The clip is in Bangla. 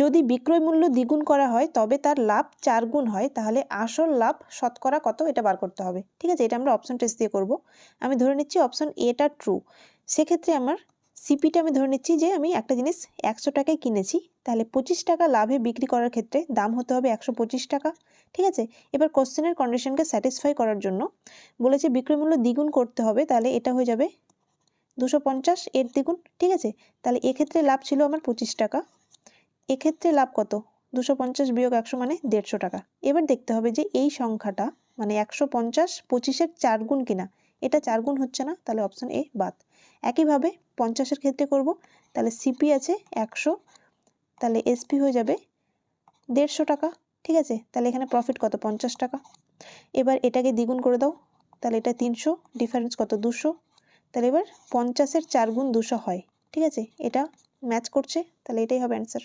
যদি বিক্রয় মূল্য দ্বিগুণ করা হয়, তবে তার লাভ চার গুণ হয়, তাহলে আসল লাভ শতকরা কত এটা বার করতে হবে। ঠিক আছে? এটা আমরা অপশন টেস্ট দিয়ে করব। আমি ধরে নিচ্ছি অপশন এটা ট্রু সেক্ষেত্রে আমার সিপিটা আমি ধরে নিচ্ছি যে আমি একটা জিনিস একশো টাকায় কিনেছি, তাহলে পঁচিশ টাকা লাভে বিক্রি করার ক্ষেত্রে দাম হতে হবে একশো পঁচিশ টাকা। ঠিক আছে? এবার কোশ্চেনের কন্ডিশনকে স্যাটিসফাই করার জন্য বলেছে বিক্রয় মূল্য দ্বিগুণ করতে হবে, তাহলে এটা হয়ে যাবে দুশো পঞ্চাশ এর দ্বিগুণ। ঠিক আছে? তাহলে এক্ষেত্রে লাভ ছিল আমার পঁচিশ টাকা। এক্ষেত্রে লাভ কত? দুশো পঞ্চাশ বিয়োগ একশো মানে দেড়শো টাকা। এবার দেখতে হবে যে এই সংখ্যাটা মানে একশো পঞ্চাশ পঁচিশের চার গুণ কিনা। এটা চার গুণ হচ্ছে না, তাহলে অপশন এ বাদ। একইভাবে পঞ্চাশের ক্ষেত্রে করব, তাহলে সিপি আছে একশো, তাহলে এসপি হয়ে যাবে দেড়শো টাকা, ঠিক আছে? তাহলে এখানে প্রফিট কত? পঞ্চাশ টাকা। এবার এটাকে দ্বিগুণ করে দাও, তাহলে এটা তিনশো ডিফারেন্স কত? দুশো। তাহলে এবার পঞ্চাশের চার গুণ দুশো হয়, ঠিক আছে? এটা ম্যাচ করছে, তাহলে এটাই হবে অ্যান্সার